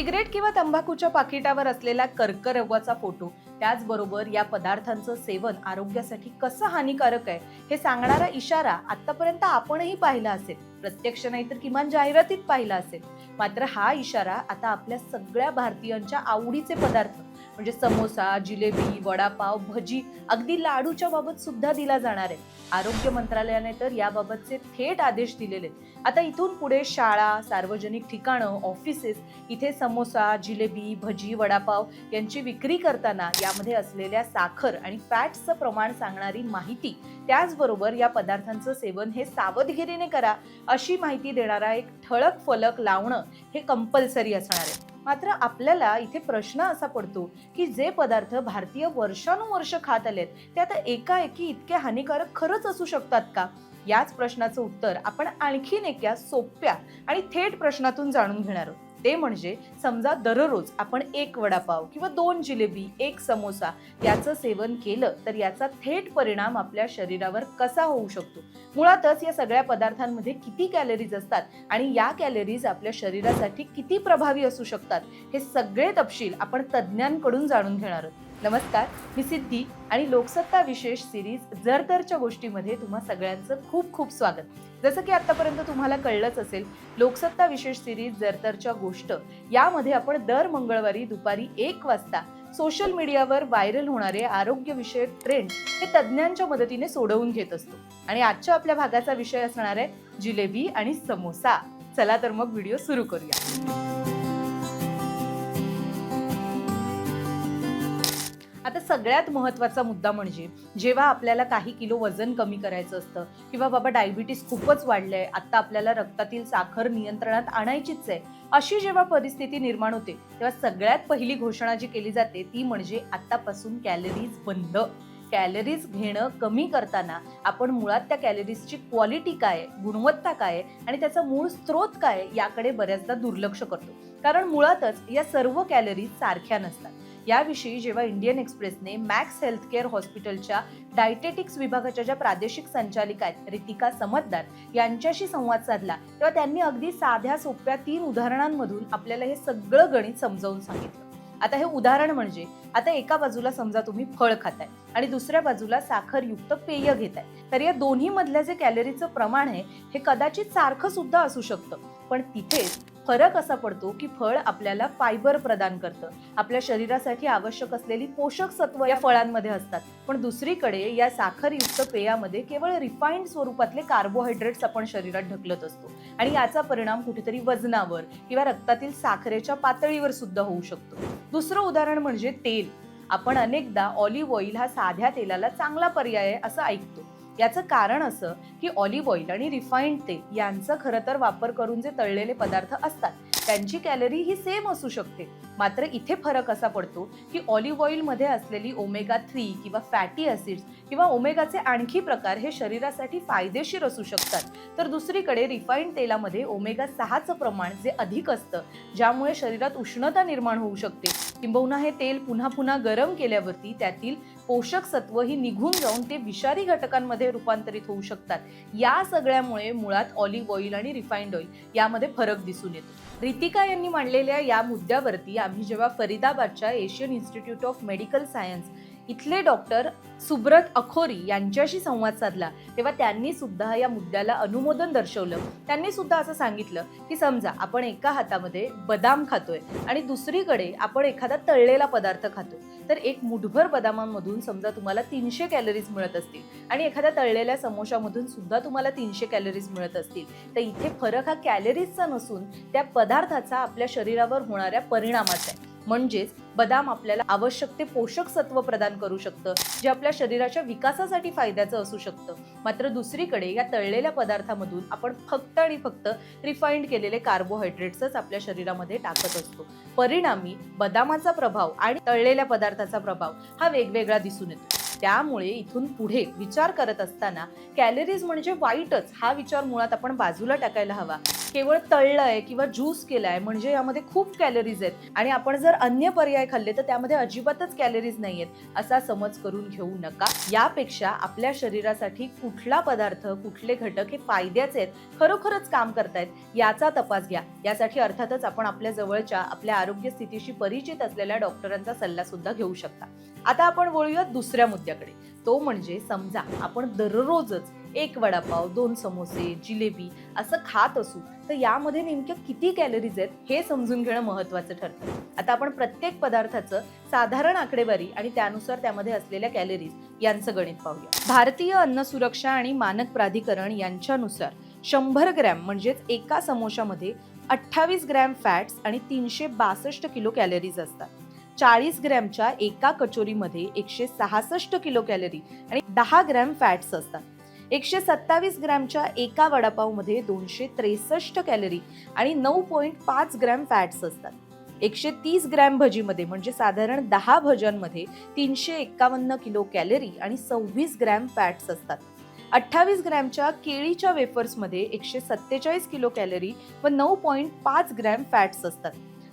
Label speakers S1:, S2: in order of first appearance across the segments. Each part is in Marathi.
S1: सिगरेट किंवा तंबाखूच्या पाकिटावर असलेला कर्करोगाचा फोटो. त्याचबरोबर या पदार्थांचं सेवन आरोग्यासाठी कसं हानिकारक आहे हे सांगणारा इशारा आतापर्यंत आपणही पाहिला असेल. प्रत्यक्ष नाही तर किमान जाहिरातीत पाहिला असेल. मात्र हा इशारा आता आपल्या सगळ्या भारतीयांच्या आवडीचे पदार्थ म्हणजे समोसा जिलेबी वडापाव भजी अगदी लाडूच्या बाबत सुद्धा दिला जाणार आहे आरोग्य मंत्रालयाने तर याबाबतचे थेट आदेश दिलेले आहेत. आता इथून पुढे शाळा सार्वजनिक ठिकाणं ऑफिसेस इथे समोसा जिलेबी भजी वडापाव यांची विक्री करताना यामध्ये असलेल्या साखर आणि फॅट्सचं प्रमाण सांगणारी माहिती त्याचबरोबर या पदार्थांचं सेवन हे सावधगिरीने करा अशी माहिती देणारा एक ठळक फलक लावणं हे कंपल्सरी असणार आहे मात्र आपल्याला इथे प्रश्न असा पडतो की जे पदार्थ भारतीय वर्षानुवर्ष खात आलेत ते आता एकाएकी इतके हानिकारक खरंच असू शकतात का? याच प्रश्नाचं उत्तर आपण आणखीन एका सोप्या आणि थेट प्रश्नातून जाणून घेणार आहोत. ते म्हणजे समजा दररोज आपण एक वडापाव किंवा दोन जिलेबी एक समोसा याचं सेवन केलं तर याचा थेट परिणाम आपल्या शरीरावर कसा होऊ शकतो? मुळातच या सगळ्या पदार्थांमध्ये किती कॅलरीज असतात आणि या कॅलरीज आपल्या शरीरासाठी किती प्रभावी असू शकतात हे सगळे तपशील आपण तज्ज्ञांकडून जाणून घेणार आहोत. नमस्कार मी सिद्धी आणि लोकसत्ता विशेष सिरीज जरतरच्या गोष्टीमध्ये तुम्हा सगळ्यांचं खूप खूप स्वागत. जसं की आतापर्यंत तुम्हाला कळलंच असेल लोकसत्ता विशेष सिरीज जरतरच्या गोष्ट. यामध्ये आपण दर मंगळवारी दुपारी एक वाजता सोशल मीडियावर व्हायरल होणारे आरोग्यविषयक ट्रेंड हे तज्ज्ञांच्या मदतीने सोडवून घेत असतो. आणि आजच्या आपल्या भागाचा विषय असणार आहे जिलेबी आणि समोसा. चला तर मग व्हिडिओ सुरू करूया. आता सगळ्यात महत्त्वाचा मुद्दा म्हणजे जेव्हा आपल्याला काही किलो वजन कमी करायचं असतं किंवा बाबा डायबिटीस खूपच वाढलंय आता आपल्याला रक्तातील साखर नियंत्रणात आणायचीच आहे अशी जेव्हा परिस्थिती निर्माण होते तेव्हा सगळ्यात पहिली घोषणा जी केली जाते ती म्हणजे आत्तापासून कॅलरीज बंद. कॅलरीज घेणं कमी करताना आपण मुळात त्या कॅलरीजची क्वालिटी काय आहे, गुणवत्ता काय आहे आणि त्याचा मूळ स्रोत काय याकडे बऱ्याचदा दुर्लक्ष करतो. कारण मुळातच या सर्व कॅलरीज सारख्या नसतात. याविषयी जेव्हा इंडियन एक्सप्रेसने मॅक्स हेल्थकेअर हॉस्पिटलच्या डायटेटिक्स विभागाच्या ज्या प्रादेशिक संचालिका आहेत रितिका समतदार यांच्याशी संवाद साधला तेव्हा त्यांनी अगदी साध्या सोप्या तीन उदाहरणांमधून आपल्याला हे सगळं गणित समजावून सांगितलं. आता हे उदाहरण म्हणजे आता एका बाजूला समजा तुम्ही फळ खाताय आणि दुसऱ्या बाजूला साखरयुक्त पेय घेताय. तर या दोन्ही मधल्या जे कॅलरीचं प्रमाण आहे हे कदाचित सारखं सुद्धा असू शकतं. पण तिथेच फरक असा पडतो की फळ आपल्याला फायबर प्रदान करतं. आपल्या शरीरासाठी आवश्यक असलेली पोषक सत्व या फळांमध्ये असतात. पण दुसरीकडे या साखरयुक्त पेयामध्ये केवळ रिफाईंड स्वरूपातले कार्बोहायड्रेट्स आपण शरीरात ढकलत असतो. आणि याचा परिणाम कुठेतरी वजनावर किंवा रक्तातील साखरेच्या पातळीवर सुद्धा होऊ शकतो. दुसरं उदाहरण म्हणजे तेल. आपण अनेकदा ऑलिव्ह ऑइल हा साध्या तेलाला चांगला पर्याय आहे असं ऐकतो. याचं कारण असं की ऑलिव्ह ऑइल आणि रिफाईंड तेल यांचा खरं तर वापर करून जे तळलेले पदार्थ असतात त्यांची कॅलरी ही सेम असू शकते. मात्र इथे फरक असा पडतो की ऑलिव्ह ऑइलमध्ये असलेली ओमेगा थ्री किंवा फॅटी ॲसिड्स किंवा ओमेगाचे आणखी प्रकार हे शरीरासाठी फायदेशीर असू शकतात. तर दुसरीकडे रिफाईंड तेलामध्ये ओमेगा सहाचं प्रमाण जे अधिक असतं ज्यामुळे शरीरात उष्णता निर्माण होऊ शकते. किंबहुना हे तेल पुन्हा पुन्हा गरम केल्यावरती त्यातील पोषक सत्व ही निघून जाऊन ते विषारी घटकांमध्ये रूपांतरित होऊ शकतात. या सगळ्यामुळे मुळात ऑलिव्ह ऑइल आणि रिफाईंड ऑइल यामध्ये फरक दिसून येतो. रितिका यांनी मांडलेल्या या मुद्द्यावरती आम्ही जेव्हा फरीदाबादच्या Asian Institute of Medical Science इथले डॉक्टर सुब्रत अखोरी यांच्याशी संवाद साधला. तेव्हा त्यांनी सुद्धा या मुद्द्याला अनुमोदन दर्शवलं. त्यांनी सुद्धा असं सांगितलं की समजा आपण एका हातामध्ये बदाम खातोय आणि दुसरीकडे आपण एखादा तळलेला पदार्थ खातो तर एक मुठभर बदामांमधून समजा तुम्हाला तीनशे कॅलरीज मिळत असतील आणि एखाद्या तळलेल्या समोशामधून सुद्धा तुम्हाला तीनशे कॅलरीज मिळत असतील तर इथे फरक हा कॅलरीजचा नसून त्या पदार्थाचा आपल्या शरीरावर होणाऱ्या परिणामाचा आहे. म्हणजेच बदाम आपल्याला आवश्यक ते पोषक सत्व प्रदान करू शकतं जे आपल्या शरीराच्या विकासासाठी फायद्याचं असू शकतं. मात्र दुसरीकडे या तळलेल्या पदार्थामधून आपण फक्त आणि फक्त रिफाईंड केलेले कार्बोहायड्रेट्सच आपल्या शरीरामध्ये टाकत असतो. परिणामी बदामाचा प्रभाव आणि तळलेल्या पदार्थाचा प्रभाव हा वेगवेगळा दिसून येतो. त्यामुळे इथून पुढे विचार करत असताना कॅलरीज म्हणजे वाईटच हा विचार मुळात आपण बाजूला टाकायला हवा. केवळ तळलंय किंवा ज्यूस केलाय म्हणजे यामध्ये खूप कॅलरीज आहेत. आणि आपण जर अन्य पर्याय खाल्ले तर त्यामध्ये अजिबातच कॅलरीज नाही आहेत असा समज करून घेऊ नका. यापेक्षा आपल्या शरीरासाठी कुठला पदार्थ कुठले घटक हे फायद्याचे आहेत खरोखरच काम करतायत याचा तपास घ्या. यासाठी अर्थातच आपण आपल्या जवळच्या आपल्या आरोग्य स्थितीशी परिचित असलेल्या डॉक्टरांचा सल्ला सुद्धा घेऊ शकता. आता आपण वळूया दुसऱ्या मुद्द्याकडे. तो म्हणजे समजा आपण दररोजच एक वडापाव दोन समोसे जिलेबी असं खात असू तर यामध्ये नेमक्या किती कॅलरीज आहेत हे समजून घेणं महत्वाचं ठरतं. आता आपण प्रत्येक पदार्थाचं साधारण आकडेवारी आणि त्यानुसार त्यामध्ये असलेल्या कॅलरीज यांचं गणित पाहूया. भारतीय अन्न सुरक्षा आणि मानक प्राधिकरण यांच्यानुसार शंभर ग्रॅम म्हणजेच एका समोशामध्ये अठ्ठावीस ग्रॅम फॅट्स आणि तीनशे बासष्ट किलो कॅलरीज असतात. चाळीस ग्रॅमच्या एका कचोरीमध्ये एकशे सहासष्ट किलो कॅलरी आणि दहा ग्रॅम फॅट्स असतात. एकशे सत्तावीस ग्रॅमच्या एका वडापावमध्ये दोनशे त्रेसष्ट कॅलरी आणि नऊ पॉईंट पाच ग्रॅम फॅट्स असतात. एकशे तीस ग्रॅम भजीमध्ये म्हणजे साधारण दहा भज्यांमध्ये तीनशे एक्कावन्न किलो कॅलरी आणि सव्वीस ग्रॅम फॅट्स असतात. अठ्ठावीस ग्रॅमच्या केळीच्या वेफर्समध्ये एकशे सत्तेचाळीस किलो कॅलरी व नऊ पॉईंट पाच ग्रॅम फॅट्स असतात.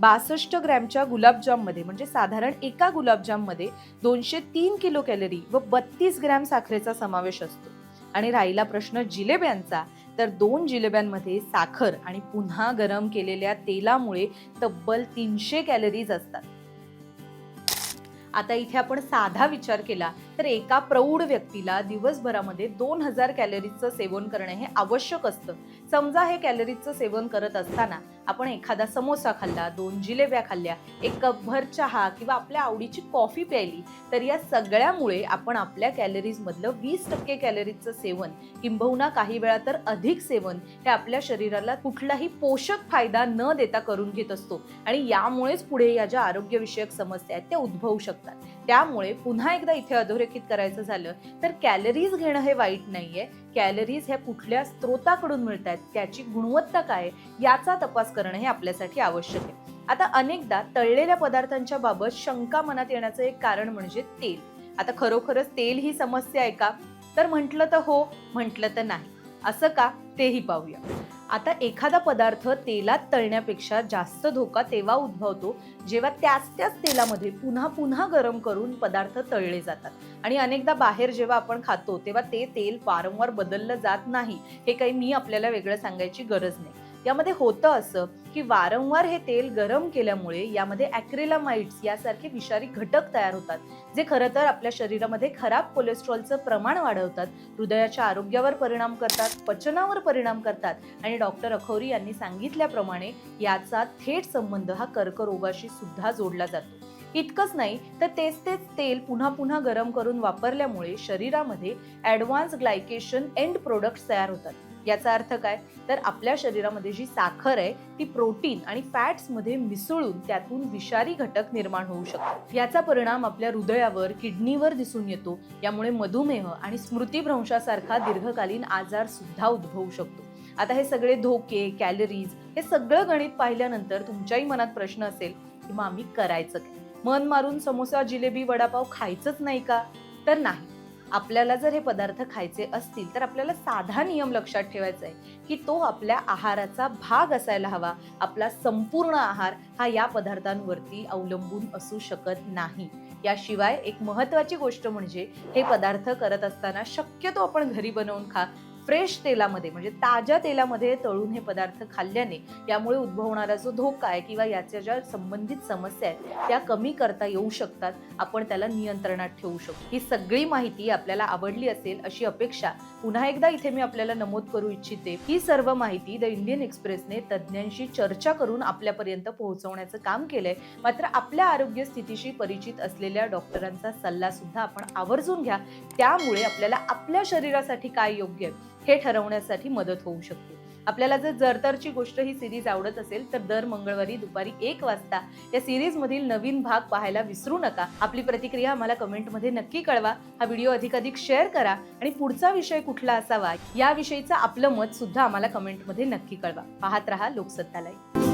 S1: बासष्ट ग्रॅमच्या गुलाबजाममध्ये म्हणजे साधारण एका गुलाबजाममध्ये दोनशे तीन किलो कॅलरी व बत्तीस ग्रॅम साखरेचा समावेश असतो. आणि राहिला प्रश्न जिलेब्यांचा तर दोन जिलेब्यांमध्ये साखर आणि पुन्हा गरम केलेल्या तेलामुळे तब्बल तीनशे कॅलरीज असतात. आता इथे आपण साधा विचार केला तर एका प्रौढ व्यक्तीला दिवसभरामध्ये दोन हजार कॅलरीजचं सेवन करणे हे आवश्यक असतं. समजा हे कॅलरीजचं सेवन करत असताना आपण एखादा समोसा खाल्ला दोन जिलेब्या खाल्ल्या एक कपभर चहा किंवा आपल्या आवडीची कॉफी प्यायली तर या सगळ्यामुळे आपण आपल्या कॅलरीजमधलं वीस टक्के कॅलरीजचं सेवन किंबहुना काही वेळा तर अधिक सेवन हे आपल्या शरीराला कुठलाही पोषक फायदा न देता करून घेत असतो. आणि यामुळेच पुढे या ज्या आरोग्यविषयक समस्या आहेत त्या उद्भवू शकतात. त्यामुळे पुन्हा एकदा इथे अधोरेखित करायचं झालं तर कॅलरीज घेणं हे वाईट नाहीये. कॅलरीज ह्या कुठल्या स्त्रोताकडून मिळत आहेत त्याची गुणवत्ता काय आहे, याचा तपास करणं हे आपल्यासाठी आवश्यक आहे. आता अनेकदा तळलेल्या पदार्थांच्या बाबत शंका मनात येण्याचं एक कारण म्हणजे तेल. आता खरोखरच तेल ही समस्या आहे का? तर म्हटलं तर हो म्हटलं तर नाही. असं का? तेही पाहूया. आता एखादा पदार्थ तेलात तळण्यापेक्षा जास्त धोका तेव्हा उद्भवतो जेव्हा त्याच त्याच तेलामध्ये पुन्हा पुन्हा गरम करून पदार्थ तळले जातात. आणि अनेकदा बाहेर जेव्हा आपण खातो तेव्हा ते तेल वारंवार बदललं जात नाही. हे काही मी आपल्याला वेगळं सांगायची गरज नाही. यामध्ये होतं असं की वारंवार हे तेल गरम केल्यामुळे यामध्ये ॲक्रेलामाइड्स यासारखे विषारी घटक तयार होतात जे खरं तर आपल्या शरीरामध्ये खराब कोलेस्ट्रॉलचं प्रमाण वाढवतात हृदयाच्या आरोग्यावर परिणाम करतात पचनावर परिणाम करतात. आणि डॉक्टर अखौरी यांनी सांगितल्याप्रमाणे याचा थेट संबंध हा कर्करोगाशी सुद्धा जोडला जातो. इतकंच नाही तर तेच तेच तेल पुन्हा पुन्हा गरम करून वापरल्यामुळे शरीरामध्ये ॲडव्हान्स ग्लायकेशन एंड प्रोडक्ट्स तयार होतात. याचा अर्थ काय? तर आपल्या शरीरामध्ये जी साखर आहे ती प्रोटीन आणि फॅट्समध्ये मिसळून त्यातून विषारी घटक निर्माण होऊ शकतो याचा परिणाम आपल्या हृदयावर किडनीवर दिसून येतो. यामुळे मधुमेह आणि स्मृतीभ्रंशासारखा दीर्घकालीन आजार सुद्धा उद्भवू शकतो. आता हे सगळे धोके कॅलरीज हे सगळं गणित पाहिल्यानंतर तुमच्याही मनात प्रश्न असेल की मग आम्ही करायचं काय? मन मारून समोसा जिलेबी वडापाव खायचंच नाही का? तर नाही. आपल्याला जर हे पदार्थ खायचे असतील तर आपल्याला साधा नियम लक्षात ठेवायचा आहे की तो आपल्या आहाराचा भाग असायला हवा. आपला संपूर्ण आहार हा या पदार्थांवरती अवलंबून असू शकत नाही. याशिवाय एक महत्त्वाची गोष्ट म्हणजे हे पदार्थ करत असताना शक्यतो आपण घरी बनवून खा फ्रेश तेलामध्ये म्हणजे ताज्या तेलामध्ये तळून हे पदार्थ खाल्ल्याने यामुळे उद्भवणारा जो धोका आहे किंवा याच्या ज्या संबंधित समस्या आहेत त्या कमी करता येऊ शकतात. आपण त्याला नियंत्रणात ठेवू शकतो. ही सगळी माहिती आपल्याला आवडली असेल अशी अपेक्षा पुन्हा एकदा इथे मी आपल्याला नमूद करू इच्छिते. ही सर्व माहिती द इंडियन एक्सप्रेसने तज्ज्ञांशी चर्चा करून आपल्यापर्यंत पोहोचवण्याचं काम केलंय. मात्र आपल्या आरोग्य स्थितीशी परिचित असलेल्या डॉक्टरांचा सल्ला सुद्धा आपण आवर्जून घ्या. त्यामुळे आपल्याला आपल्या शरीरासाठी काय योग्य आहे? हे ठरवण्यासाठी मदत होऊ शकते. आपल्याला जर जरतरची गोष्ट ही सिरीज आवडत असेल तर दर मंगळवारी दुपारी एक वाजता या सिरीजमधील नवीन भाग पाहायला विसरू नका. आपली प्रतिक्रिया आम्हाला कमेंटमध्ये नक्की कळवा. हा व्हिडिओ अधिकाधिक शेअर करा आणि पुढचा विषय कुठला असावा याविषयीचं आपलं मत सुद्धा आम्हाला कमेंटमध्ये नक्की कळवा. पाहत रहा लोकसत्तालय